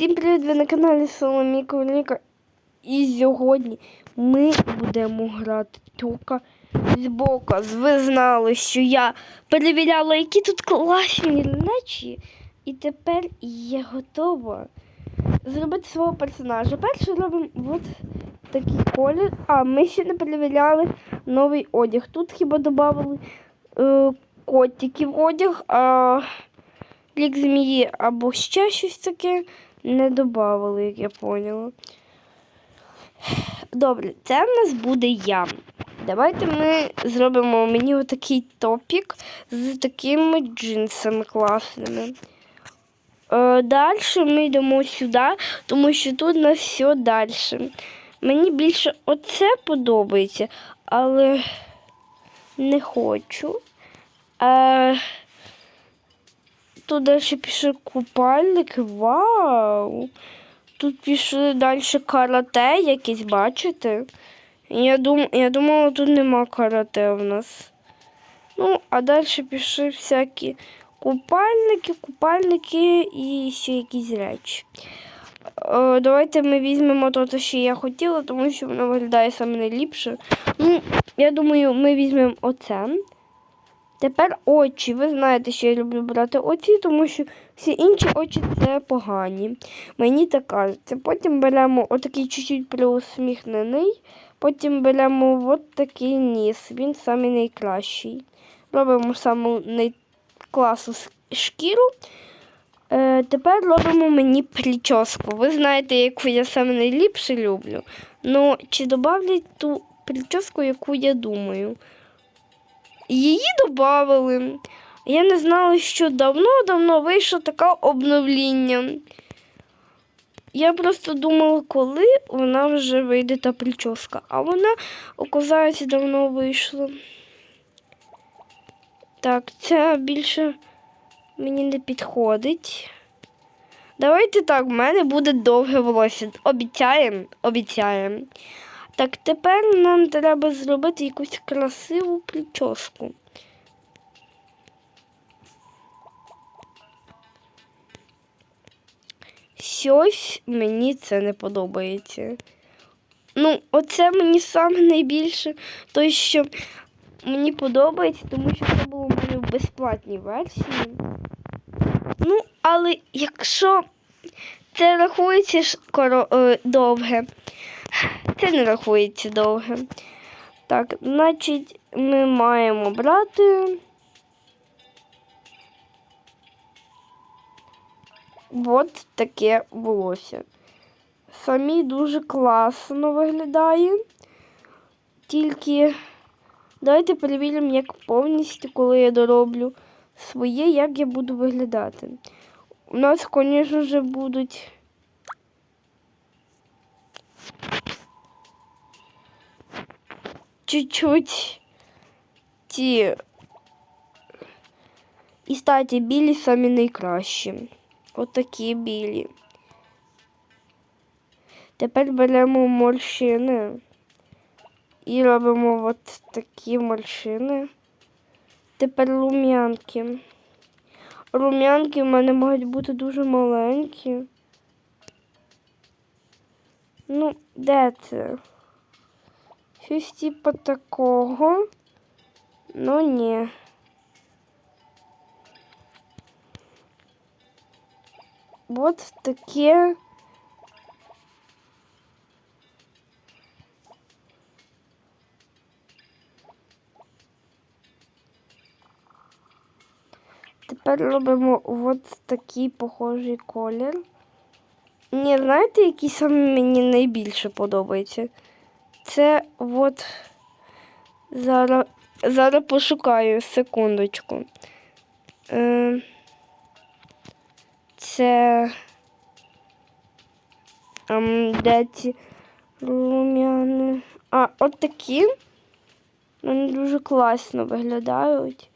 Всім привіт! Ви на каналі Соломіка Велика. І сьогодні ми будемо грати тільки з боку. Ви знали, що я перевіряла, які тут класні речі. І тепер я готова зробити свого персонажа. Перше робимо от такий колір. А ми ще не перевіряли новий одяг. Тут хіба додали е, котиків одяг, а лік змії або ще щось таке не додавали, як я поняла. Добре, це в нас буде я. Давайте ми зробимо мені отакий топік з такими джинсами класними. Е, далі ми йдемо сюди, тому що тут у нас все далі. Мені більше оце подобається, але не хочу. Тут далі пише купальник. Вау! Тут пішли далі карате якісь, бачите? Я, дум... Я думала, тут нема карате в нас. Ну, а далі пішли всякі купальники, купальники і ще якісь речі. Е, давайте ми візьмемо те, що я хотіла, тому що воно виглядає саме найліпше. Ну, я думаю, ми візьмемо оце. Тепер очі. Ви знаєте, що я люблю брати очі, тому що всі інші очі це погані. Мені так кажеться. Потім беремо отакий чуть-чуть приусміхнений, потім беремо от такий ніс. Він самий найкращий. Робимо саму найкласу шкіру. Е, тепер робимо мені прическу. Ви знаєте, яку я саме найліпше люблю. Ну, чи додавлять ту прическу, яку я думаю? Її додали. Я не знала, що давно-давно вийшло таке обновлення. Я просто думала, коли вона вже вийде та прическа, а вона, оказається, давно вийшла. Так, це більше мені не підходить. Давайте так, в мене буде довге волосся. Обіцяємо, обіцяємо. Так, тепер нам треба зробити якусь красиву прическу. Щось мені це не подобається. Ну, оце мені саме найбільше, то що мені подобається, тому що це було в мене в безплатній версії. Ну, але якщо це рахується е, довге, це не рахується довге. Так, значить, ми маємо брати. От таке волосся. Самі дуже класно виглядає. Тільки давайте перевіримо, як повністю, коли я дороблю своє, як я буду виглядати. У нас, звісно ж, будуть. Чуть-чуть ті і статі білі самі найкращі. Отакі білі. Тепер беремо морщини і робимо от такі морщини. Тепер рум'янки. Рум'янки в мене можуть бути дуже маленькі. Ну, де це? Щось типу такого. Ну ні. От таке. Тепер робимо от такий похожий колір. Ні, знаєте, який саме мені найбільше подобається? Це от зараз зараз пошукаю секундочку. Е, Це ем, де ці рум'яни? А, от такі. Вони дуже класно виглядають.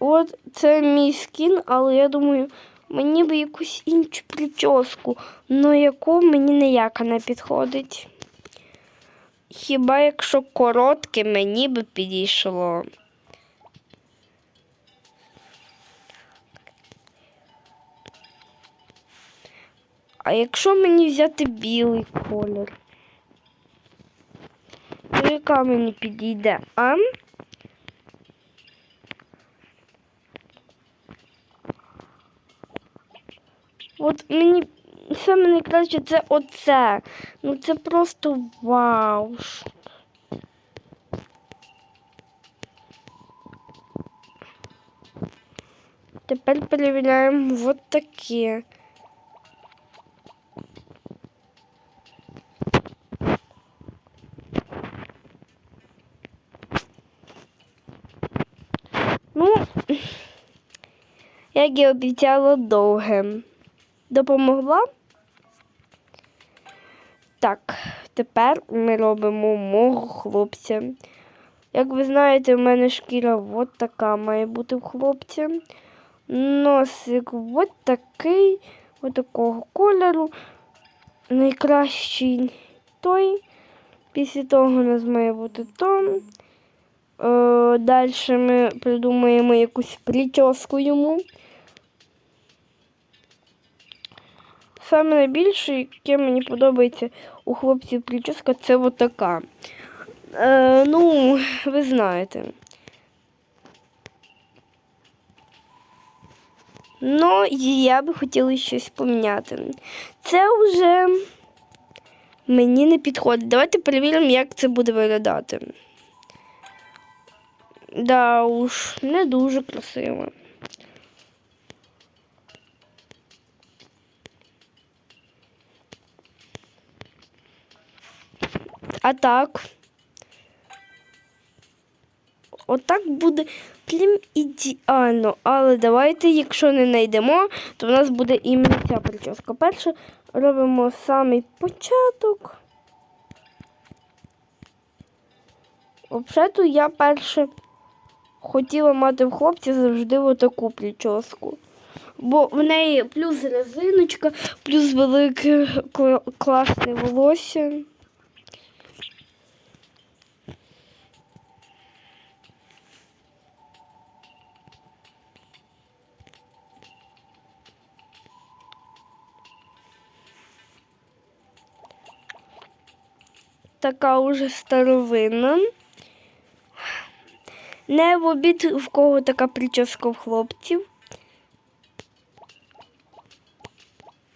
От це мій скін, але я думаю, мені би якусь іншу прическу, на яку мені ніяка не підходить. Хіба якщо коротке, мені би підійшло. А якщо мені взяти білий колір? То яка мені підійде? А? От мені саме найкраще це оце. Ну це просто вау. Тепер перевіряємо от таке. Ну, як і обіцяла довге. Допомогла? Тепер ми робимо мого хлопця. Як ви знаєте, в мене шкіра от така має бути в хлопця. Носик от такий, от такого кольору. Найкращий той. Після того у нас має бути то. Е, Далі ми придумаємо якусь прическу йому. Саме найбільше, яке мені подобається у хлопців прическа, це от така. Е, ну, ви знаєте. Ну, і я би хотіла щось поміняти. Це вже мені не підходить. Давайте перевіримо, як це буде виглядати. Да уж, не дуже красиво. А так. Отак буде прям ідеально. Але давайте, якщо не знайдемо, то в нас буде іменно ця прическа. Перше робимо самий початок. Взагалі, я перше хотіла мати в хлопці завжди отаку прическу. Бо в неї плюс резиночка, плюс велике класне волосся. Така уже старовинна. Не в обід в кого така прическа в хлопців.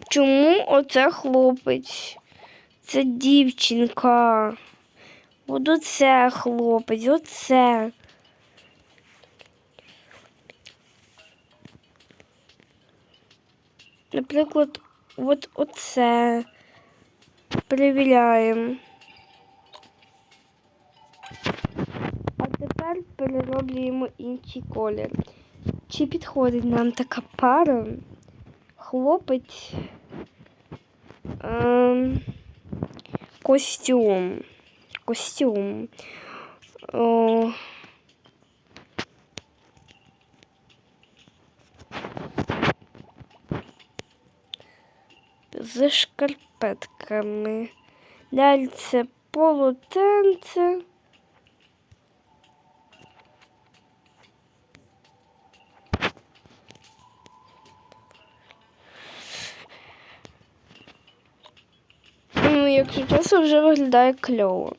Чому оце хлопець? Це дівчинка. От оце хлопець, оце. Наприклад, от оце. Перевіряємо. Тепер перероблюємо інший колір. Чи підходить нам така пара? Хлопець. Ем, костюм. Костюм. О, з шкарпетками. Далі це полотенце. Якщо чесно, вже виглядає кльово.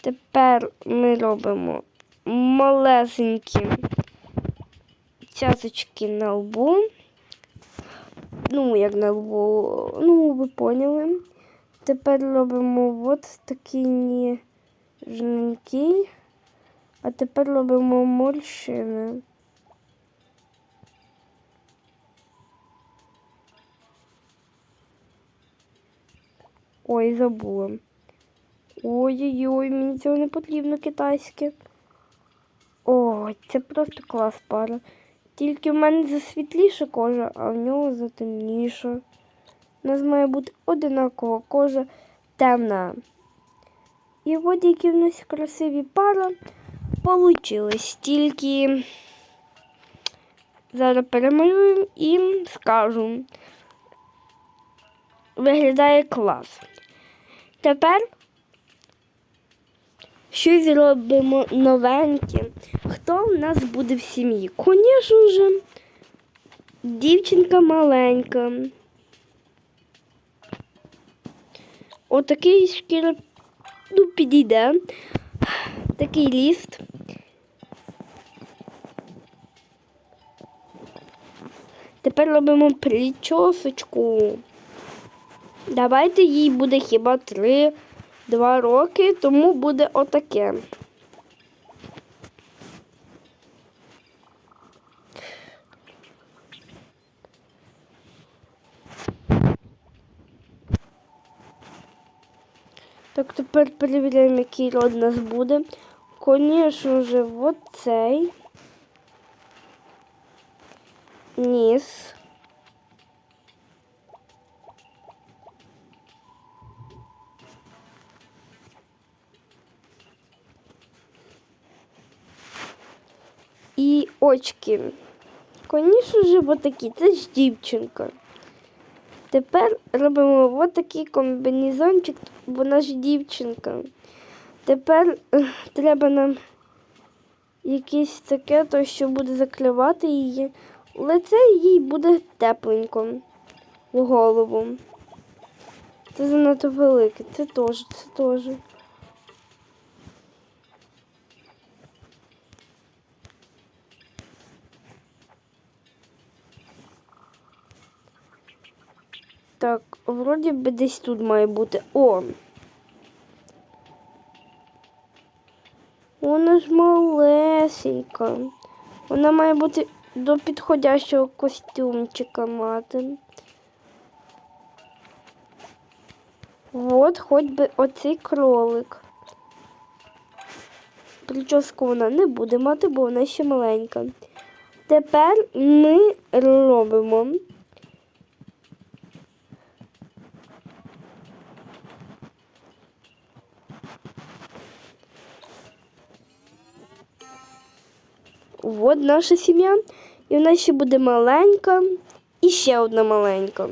Тепер ми робимо малесенькі цяточки на лбу. Ну, як на лбу, ну, ви поняли. Тепер робимо от такий ніжненький. А тепер робимо морщини. Ой, забула. Ой-ой-ой, мені цього не потрібно китайське. Ой, це просто клас пара. Тільки в мене засвітліша кожа, а в нього затемніша. У нас має бути одинакова кожа темна. І от які в нас красиві пара получились. Тільки зараз перемалюємо і скажу. Виглядає клас. Тепер щось зробимо новеньке. Хто в нас буде в сім'ї? Звісно ж, дівчинка маленька. отакий шкіра ну, підійде. Такий ліст. Тепер робимо причосочку. Давайте їй буде хіба 3-2 роки, тому буде отаке. Так, тепер перевіряємо, який род у нас буде. Звісно ж, вот цей. Ніс. Очки. Звісно ж, вот такі. Це ж дівчинка. Тепер робимо вот такий комбінезончик, вона ж дівчинка. Тепер треба нам якесь таке, то що буде закривати її. Лице їй буде тепленько в голову. Це занадто велике, це теж, це теж. Так, вроді би десь тут має бути. О! Вона ж малесенька. Вона має бути до підходящого костюмчика мати. От хоч би оцей кролик. Прическу вона не буде мати, бо вона ще маленька. Тепер ми робимо. От наша сім'я. І в нас ще буде маленька і ще одна маленька.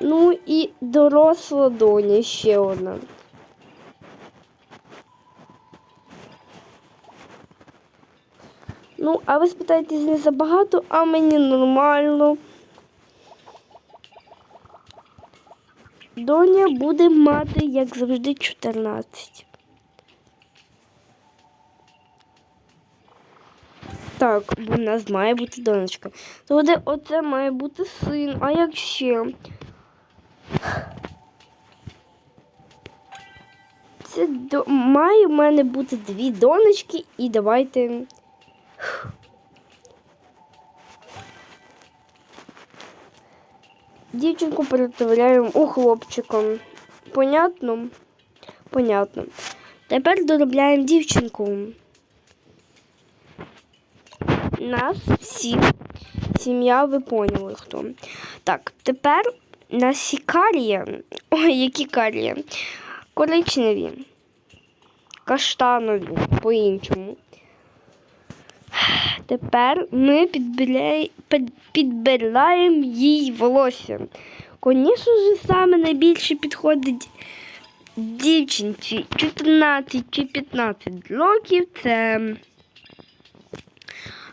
Ну і доросла доня ще одна. Ну, а ви спитаєтесь не забагато, а мені нормально. Доня буде мати, як завжди, 14. Так, бо в нас має бути донечка. Тоді оце має бути син, а як ще? Це до... має в мене бути дві донечки і давайте. Дівчинку перетворяємо у хлопчика. Понятно? Понятно. Тепер доробляємо дівчинку нас всі. Сім'я, ви поняли хто. Так, тепер наші карії. Ой, які карії. Коричневі. Каштанові, по-іншому. Тепер ми підбираємо підбираємо їй волосся. Звісно ж, саме найбільше підходить дівчинці 14 чи 15 років. Це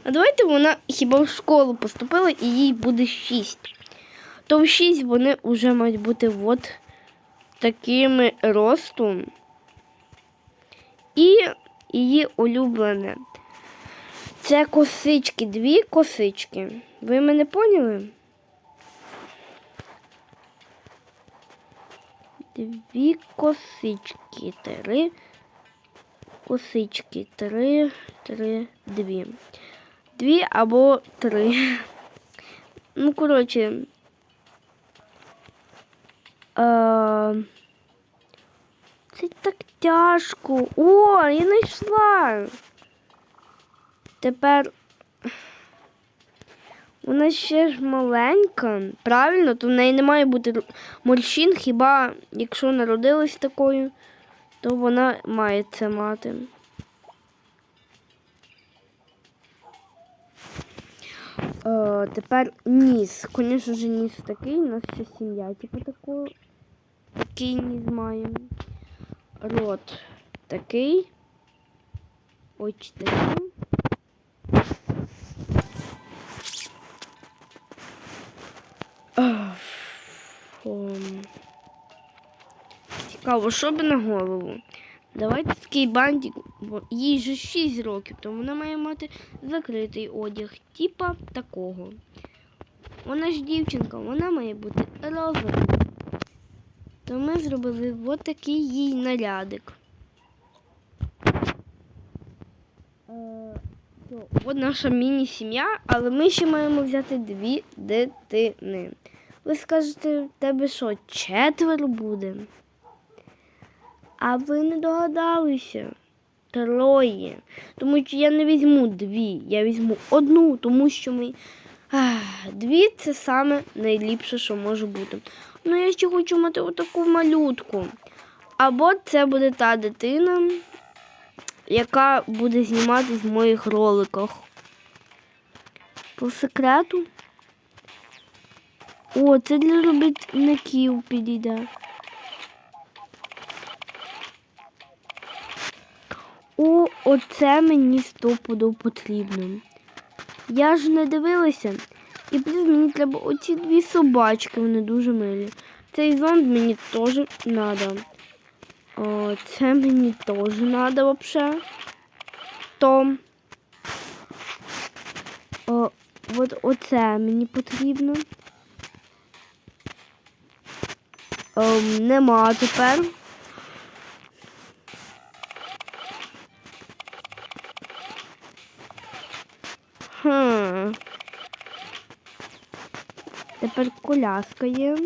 а давайте вона хіба в школу поступила і їй буде 6. То в 6 вони вже мають бути от такими ростом. І її улюблене. Це косички, дві косички. Ви мене поняли? Дві косички, три косички, три, три, дві дві або три. Ну, коротше. Е, це так тяжко. О, я знайшла. Тепер вона ще ж маленька. Правильно, то в неї не має бути морщин, хіба якщо народилась такою, то вона має це мати. Е, Тепер ніс. Звісно ж, ніс такий, у нас вся сім'я, типу такого. Такий ніс маємо. Рот такий. Очі такі. Цікаво, що би на голову. Давайте такий бантик, бо їй же 6 років, то вона має мати закритий одяг, типа такого. Вона ж дівчинка, вона має бути розовою. То ми зробили от такий їй нарядик. Е, От наша міні-сім'я, але ми ще маємо взяти дві дитини. Ви скажете, тебе що, четверо буде? А ви не догадалися? Троє. Тому що я не візьму дві, я візьму одну, тому що ми. Дві це саме найліпше, що може бути. Ну, я ще хочу мати отаку малютку. Або це буде та дитина, яка буде зніматись в моїх роликах. По секрету. О, це для робітників підійде. О, оце мені стопудов потрібно. Я ж не дивилася. І плюс мені треба оці дві собачки, вони дуже милі. Цей зонд мені теж треба. О, це мені теж треба взагалі. То. О, от оце мені потрібно. Ем, нема тепер. Тепер коляска є.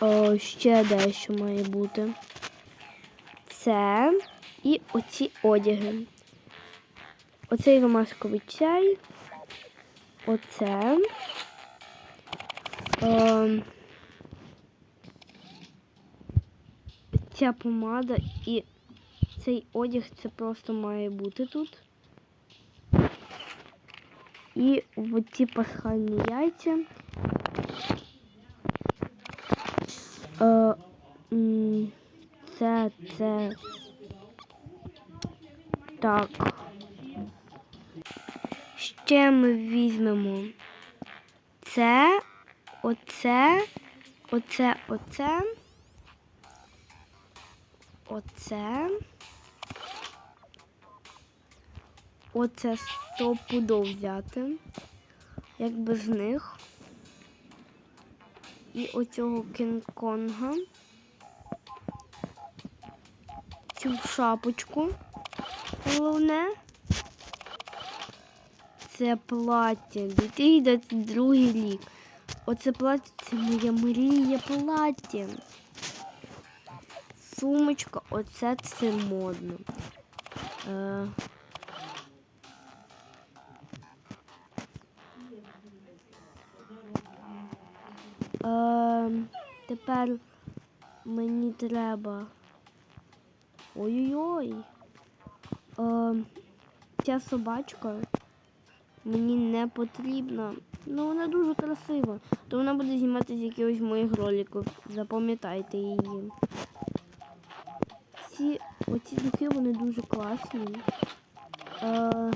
О, ще дещо має бути. Це і оці одяги. Оцей ромашковий чай. Оце. Ем, ця помада і цей одяг це просто має бути тут. І оці пасхальні яйця. Е, це, це. Так. Ще ми візьмемо це, оце, оце, оце, оце. Оце стопудов взяти, як без них. І оцього Кінг-Конга. Цю шапочку. Головне. Це плаття. 2022 рік. Оце плаття це моя мрія плаття. Сумочка, оце це модно. Е, Ем, тепер мені треба. Ой-ой-ой. Ем, ця собачка мені не потрібна. Ну вона дуже красива. То вона буде знімати якихось моїх роликів. Запам'ятайте її. Ці оці духи вони дуже класні. Е,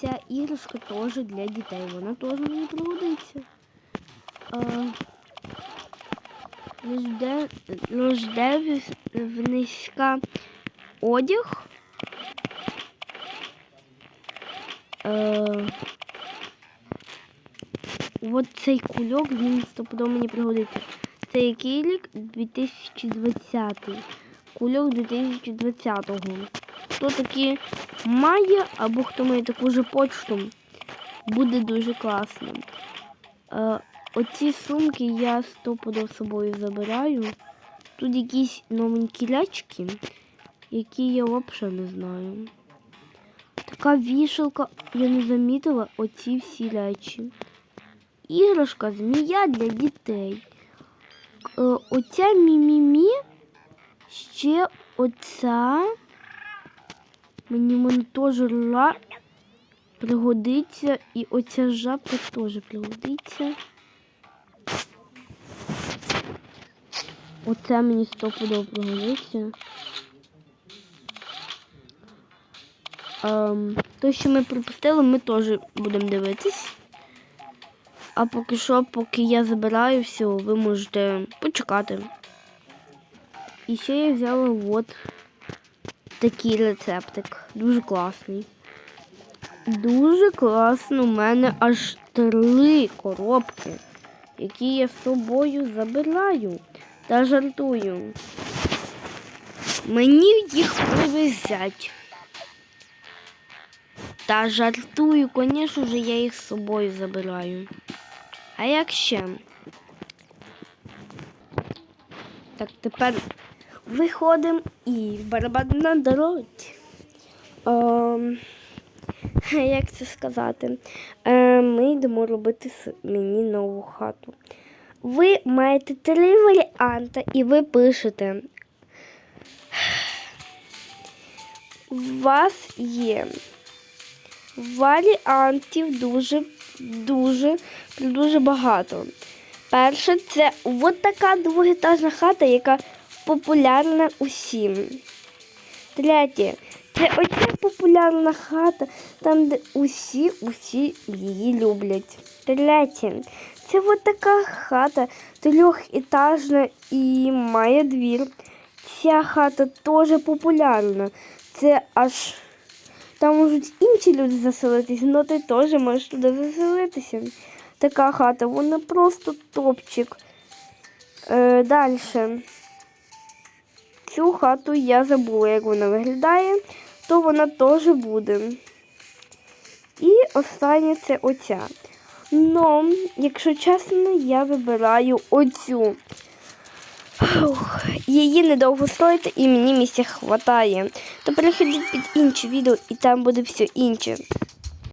ця іграшка теж для дітей. Вона теж мені пригодиться. Рождев внизька одяг. Е, От цей кульок, він стопудово мені пригодиться. Це який рік? 2020. Кульок 2020-го. Хто такі має, або хто має таку ж почту, буде дуже класно. Е, оці сумки я стопудов з собою забираю. Тут якісь новенькі речки, які я взагалі не знаю. Така вішалка, я не замітила оці всі речі. Іграшка змія для дітей. Е, оця мімімі, ще оця. Мені вона ла пригодиться. І оця жабка теж пригодиться. Оце мені стопудово пригодиться. Ем, то, що ми пропустили, ми теж будемо дивитись. А поки що, поки я забираю все, ви можете почекати. І ще я взяла от такий рецептик. Дуже класний. Дуже класно. У мене аж три коробки, які я з собою забираю та жартую. Мені їх привезять. Та жартую, звісно ж, я їх з собою забираю. А як ще? Так, тепер виходимо і в барабан на дорозі. Ем, як це сказати? Е, ми йдемо робити мені нову хату. Ви маєте три варіанти і ви пишете. У вас є варіантів дуже, дуже, дуже багато. Перше, це от така двохетажна хата, яка популярна усім. Третє, це оця популярна хата, там, де усі, усі її люблять. Третє, це от така хата трьохетажна і має двір. Ця хата теж популярна. Це аж там можуть інші люди заселитися, але ти теж можеш туди заселитися. Така хата, вона просто топчик. Е, Далі. Цю хату я забула, як вона виглядає, то вона теж буде. І останнє це оця. Но, якщо чесно, я вибираю оцю. Ух, Її недовго строїти і мені місця хватає. То переходіть під інші відео і там буде все інше.